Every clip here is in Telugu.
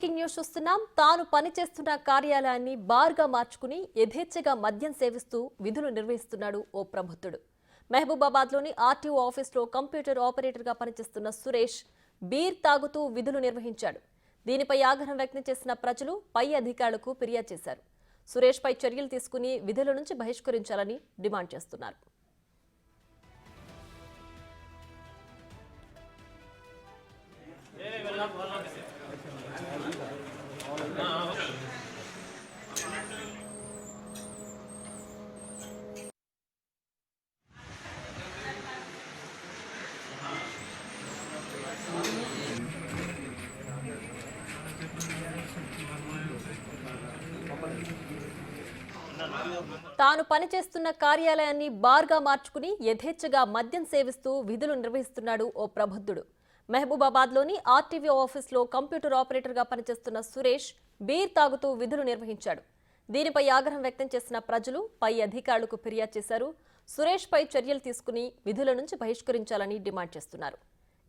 బ్రేకింగ్ న్యూస్ చూస్తున్నాం. తాను పనిచేస్తున్న కార్యాలయాన్ని బార్గా మార్చుకుని యథేచ్ఛగా మద్యం సేవిస్తూ విధులు నిర్వహిస్తున్నాడు ఓ ప్రబుద్ధుడు మహబూబాబాద్లోని ఆర్టీఓ ఆఫీస్లో కంప్యూటర్ ఆపరేటర్గా పనిచేస్తున్న సురేష్ బీర్ తాగుతూ విధులు నిర్వహించాడు. దీనిపై ఆగ్రహం వ్యక్తం చేసిన ప్రజలు పై అధికారులకు ఫిర్యాదు చేశారు. సురేష్పై చర్యలు తీసుకుని విధుల నుంచి బహిష్కరించాలని డిమాండ్ చేస్తున్నారు. తాను పనిచేస్తున్న కార్యాలయాన్ని బార్గా మార్చుకుని యథేచ్ఛగా మద్యం సేవిస్తూ విధులు నిర్వహిస్తున్నాడు ఓ ప్రబుద్ధుడు. మహబూబాబాద్లోని ఆర్టీవీ ఆఫీస్లో కంప్యూటర్ ఆపరేటర్గా పనిచేస్తున్న సురేష్ బీర్ తాగుతూ విధులు నిర్వహించాడు. దీనిపై ఆగ్రహం వ్యక్తం చేసిన ప్రజలు పై అధికారులకు ఫిర్యాదు చేశారు. సురేష్పై చర్యలు తీసుకుని విధుల నుంచి బహిష్కరించాలని డిమాండ్ చేస్తున్నారు.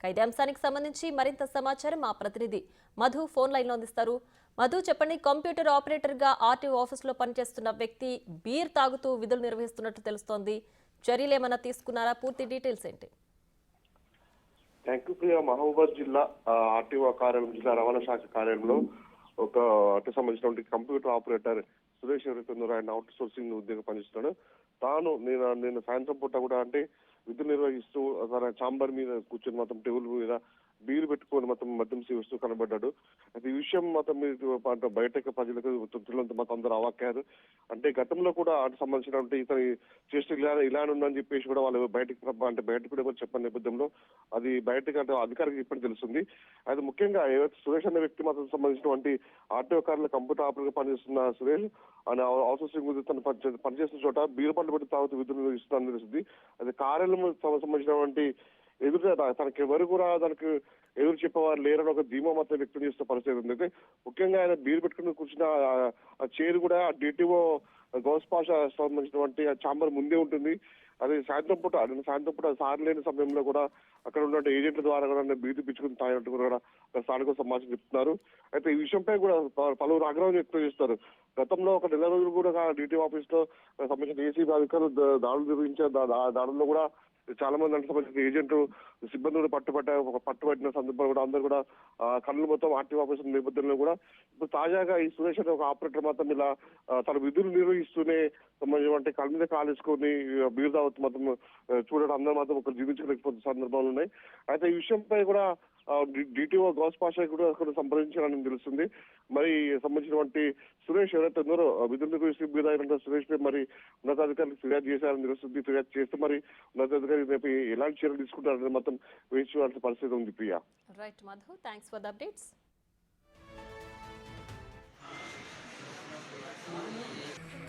ఇదే అంశానికి సంబంధించి మరింత సమాచారం మా ప్రతినిధి మధు ఫోన్ లైన్లో అందిస్తారు. మధు చెప్పండి కంప్యూటర్ ఆపరేటర్గా ఆర్టీఓ ఆఫీస్లో పనిచేస్తున్న వ్యక్తి బీర్ తాగుతూ విధులు నిర్వహిస్తున్నట్టు తెలుస్తోంది. చర్యలు ఏమైనా తీసుకున్నారా? పూర్తి డీటెయిల్స్ ఏంటి? థ్యాంక్ యూ ప్రియ. మహబూబాద్ జిల్లా ఆర్టీఓ కార్యాలయం జిల్లా రవాణా శాఖ కార్యాలయంలో ఒక అటు సంబంధించినటువంటి కంప్యూటర్ ఆపరేటర్ సురేష్ ఎవరైతే ఆయన అవుట్ సోర్సింగ్ ఉద్యోగం పనిచేస్తున్నాడు. తాను నేను నేను సాయంత్రం పూట కూడా అంటే విధులు నిర్వహిస్తూ తన చాంబర్ మీద కూర్చొని మొత్తం టేబుల్ మీద బీరు పెట్టుకొని మొత్తం మద్యం సేవిస్తూ కనబడ్డాడు. అయితే ఈ విషయం మొత్తం బయటకు ప్రజలకు తెలియనంత మొత్తం అందరూ అవాక్కారు అంటే గతంలో కూడా అటు సంబంధించినటువంటి ఇతని చేసిన ఇలా ఇలా ఉందని చెప్పేసి కూడా వాళ్ళు బయటకు అంటే బయటకు కూడా ఎవరు చెప్పని నేపథ్యంలో అది బయటకు అంటే అధికారికి ఇప్పటికి తెలుస్తుంది. అయితే ముఖ్యంగా ఏవైతే సురేష్ అనే వ్యక్తి మాత్రం సంబంధించినటువంటి ఆటో కార్ల కంప్యూటర్ ఆపరేటర్ పనిచేస్తున్న సురేష్ ఆయన అవుట్సోర్సింగ్ తను పనిచేస్తున్న చోట బీరు పండ్లు పెట్టి తాగుతూ విధులు ఇస్తుందని తెలుస్తుంది. అది కార్యాలయం సంబంధించినటువంటి ఎదురు తనకి ఎవరు కూడా తనకు ఎదురు చెప్పేవారు లేరని ఒక ధీమా మాత్రం వ్యక్తం చేస్తున్న పరిస్థితి ఉంది. అయితే ముఖ్యంగా ఆయన బీరు పెట్టుకుని కూర్చున్న ఆ- చైర్ కూడా డిటిఓ గౌస్ పాష సంబంధించినటువంటి ఆ ఛాంబర్ ముందే ఉంటుంది. అది సాయంత్రం పూట సాయంత్రం పూట సార్ లేని సమయంలో కూడా అక్కడ ఉన్న ఏజెంట్ల ద్వారా కూడా బీరు పిచ్చుకుని తాగినట్టు కూడా అక్కడ స్థానిక సమాచారం చెప్తున్నారు. అయితే ఈ విషయంపై కూడా పలువురు ఆగ్రహం వ్యక్తం చేస్తారు గతంలో ఒక నెల రోజులు కూడా డీటీ ఆఫీస్లో సంబంధించిన ఏసీ అధికారులు దాడులు నిర్వహించారు దాడుల్లో కూడా చాలా మంది అంటే సంబంధించిన ఏజెంట్ సిబ్బంది కూడా పట్టుబట్ట ఒక పట్టుబట్టిన సందర్భంలో కూడా అందరూ కూడా కళ్ళు మొత్తం ఆర్టీ ఆఫీస్ నేపథ్యంలో కూడా ఇప్పుడు తాజాగా ఈ సురేష్ అనే ఒక ఆపరేటర్ మాత్రం ఇలా తన విధులు నిర్వహిస్తూనే సంబంధించిన అంటే కళ్ళ మీద కాలేసుకొని బీర్ దావత్ మొత్తం చూడడం అందరూ మాత్రం ఒక జీవించలేకపోతున్న సందర్భాలు ఉన్నాయి. అయితే ఈ విషయంపై కూడా డిటిఓ గౌస్ పాషా కూడా అక్కడ సంప్రదించారని తెలుస్తుంది. మరి సంబంధించినటువంటి సురేష్ ఎవరైతే ఉన్నారో విధులకు సురేష్ పై మరి ఉన్నతాధికారులకు ఫిర్యాదు చేశారని తెలుస్తుంది. ఫిర్యాదు చేస్తే మరి ఉన్నతాధికారి రేపు ఎలాంటి చర్యలు తీసుకుంటారనేది మొత్తం వేచి చూడాల్సిన పరిస్థితి ఉంది Priya. Right Madhu thanks for updates Thank you.